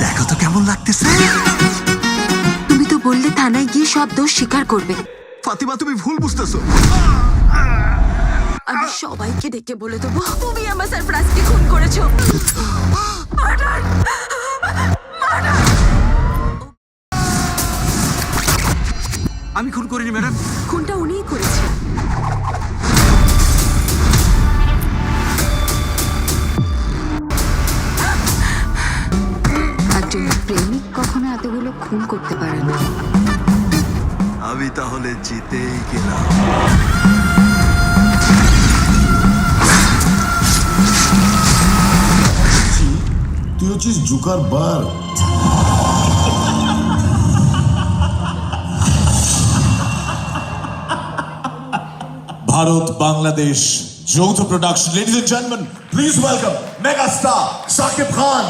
দেখো তো কেমন লাগতেছে। তুমি তো বললে থানায় গিয়ে সব দোষ স্বীকার করবে। ফাতিমা তুমি ভুল বুঝতেছো। আমি সবাইকে ডেকে বলে দেবো তুমি আমার সারপ্রাইজকে খুন করেছ। Murder! আমি খুন করিনি ম্যাডাম। খুনটা উনিই করেছে। একজন প্রেমিক কখনো এতগুলো খুন করতে পারে না। আমি তাহলে জিতেই গেলাম। তুই হচ্ছিস জুকার বার। ভারত বাংলাদেশ যৌথ production ladies and gentleman please welcome mega star Shakib Khan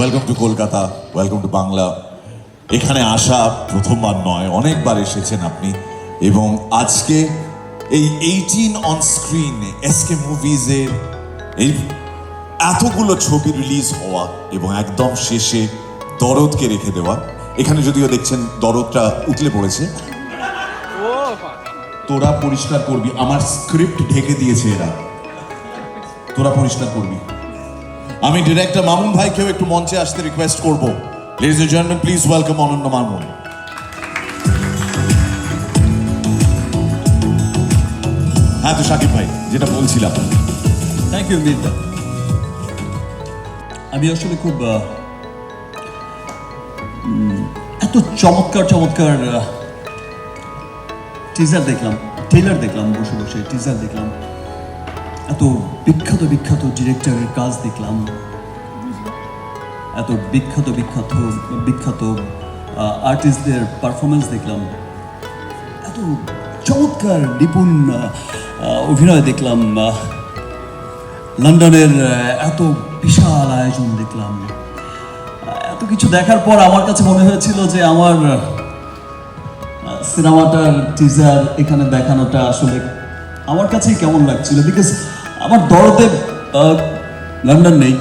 welcome to Kolkata welcome to Bangla এখানে আসা প্রথমবার নয়, অনেকবার এসেছেন আপনি। এবং আজকে এই এইটিন অন স্ক্রিন এসকে মুভিজের এই এতগুলো ছবি রিলিজ হওয়া এবং একদম শেষে দরদকে রেখে দেওয়া। এখানে যদিও দেখছেন দরদটা উতলে পড়েছে। তোরা পরিষ্কার করবি, আমার স্ক্রিপ্ট ঢেকে দিয়েছে এরা। তোরা পরিষ্কার করবি। আমি ডিরেক্টর মামুন ভাইকেও একটু মঞ্চে আসতে রিকোয়েস্ট করব। এন্ড জেন্টলম্যান প্লিজ ওয়েলকাম অনন্য মামুন। হ্যাঁ তো সাকিব ভাই, যেটা বলছিলাম। থ্যাংক ইউ মির্দা আমি আসলে খুব এত চমৎকার চমৎকার টিজার দেখলাম ট্রেলার দেখলাম বসে বসে টিজার দেখলাম। এত বিখ্যাত বিখ্যাত ডিরেক্টরের কাজ দেখলাম। এত বিখ্যাত বিখ্যাত বিখ্যাত আর্টিস্টদের পারফরমেন্স দেখলাম। এত চমৎকার, নিপুণ অভিনয় দেখলাম লন্ডনের এত বিশাল আয়োজন দেখলাম। এত কিছু দেখার পর আমার কাছে মনে হয়েছিল যে আমার সিনেমাটার টিজার এখানে দেখানোটা আসলে আমার কাছেই কেমন লাগছিল। বিকজ আমার দরদে লন্ডন নেই।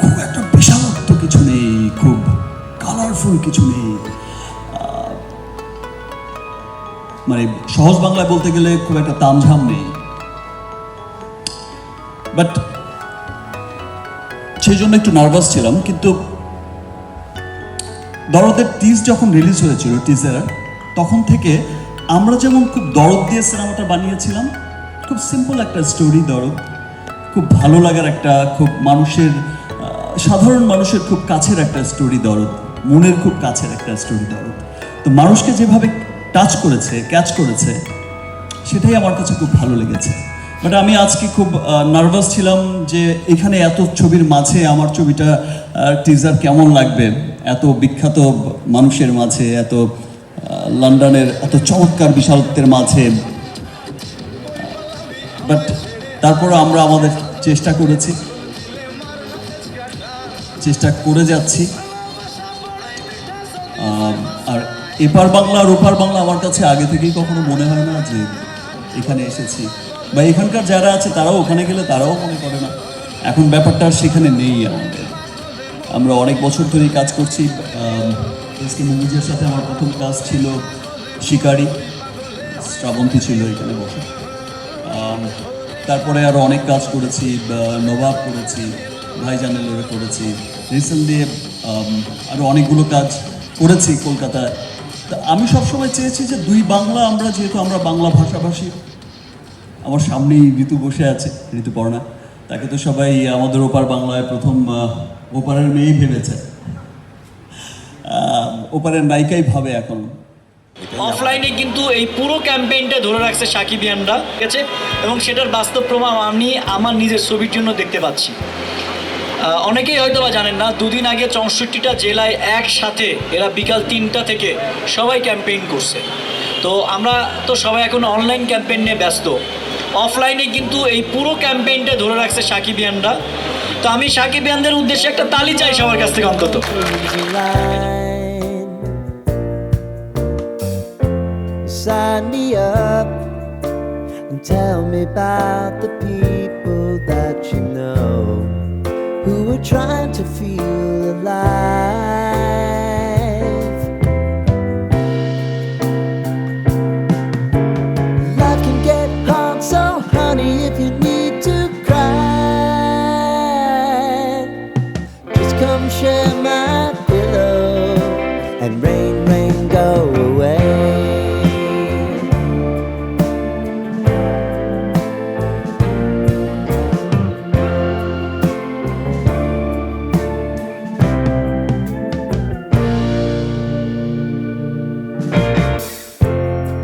খুব একটা বিশালত্ব কিছু নেই, খুব কালারফুল কিছু নেই। মানে সহজ বাংলায় বলতে গেলে খুব একটা তামঝাম নেই। বাট সেই জন্য একটু নার্ভাস ছিলাম, কিন্তু দরদের টিজ যখন রিলিজ হয়েছিল টিজার তখন থেকে আমরা যেমন খুব দরদ দিয়ে সিনেমাটা বানিয়েছিলাম খুব সিম্পল একটা স্টোরি দরদ খুব ভালো লাগার একটা, খুব মানুষের সাধারণ মানুষের খুব কাছের একটা স্টোরি দরদ মনের খুব কাছের একটা স্টোরি দরদ তো মানুষকে যেভাবে টাচ করেছে ক্যাচ করেছে, সেটাই আমার কাছে খুব ভালো লেগেছে। বাট আমি আজকে খুব নার্ভাস ছিলাম যে এখানে এত ছবির মাঝে আমার ছবিটা টিজার কেমন লাগবে? এত বিখ্যাত মানুষের মাঝে, এত লন্ডনের এত চমৎকার বিশালত্বের মাঝে বাট তারপরে আমরা আমাদের চেষ্টা করেছি। চেষ্টা করে যাচ্ছি। আর এপার বাংলা আর ওপার বাংলা আমার কাছে আগে থেকেই কখনো মনে হয় না যে এখানে এসেছি। বা এখানকার যারা আছে তারাও ওখানে গেলে তারাও মনে করে না। এখন ব্যাপারটা আর সেখানে নেই আমাদের। আমরা অনেক বছর ধরেই কাজ করছি। এসকে মুভিজের সাথে আমার প্রথম কাজ ছিল শিকারি। শ্রাবন্তী ছিল এখানে বসে। তারপরে আরও অনেক কাজ করেছি নবাব করেছি ভাইজানেলোরে করেছি। রিসেন্টলি আরও অনেকগুলো কাজ করেছি কলকাতায়। তা আমি সবসময় চেয়েছি যে দুই বাংলা, আমরা যেহেতু আমরা বাংলা ভাষাভাষী, আমার সামনেই ঋতু বসে আছে ঋতুপর্ণা তাকে তো সবাই আমাদের ওপার বাংলায় প্রথম ওপারের মেয়েই ভেবেছে। ওপারের নায়িকাই ভাবে এখন। অফলাইনে কিন্তু এই পুরো ক্যাম্পেইনটা ধরে রাখছে সাকিবিয়ানরা ঠিক আছে? এবং সেটার বাস্তব প্রমাণ আমি আমার নিজের ছবির জন্য দেখতে পাচ্ছি। অনেকেই হয়তো বা জানেন না দুদিন আগে চৌষট্টিটা জেলায় একসাথে এরা বিকাল তিনটা থেকে সবাই ক্যাম্পেইন করছে। তো আমরা তো সবাই এখন অনলাইন ক্যাম্পেইন নিয়ে ব্যস্ত। অফলাইনে কিন্তু এই পুরো ক্যাম্পেইনটা ধরে রাখছে সাকিবিয়ানরা তো আমি সাকিবিয়ানদের উদ্দেশ্যে একটা তালি চাই সবার কাছ থেকে অন্তত। Sign me up and tell me about the people that you know who are trying to feel alive. Life can get hard, so honey, if you need to cry, just come share my pillow and rain,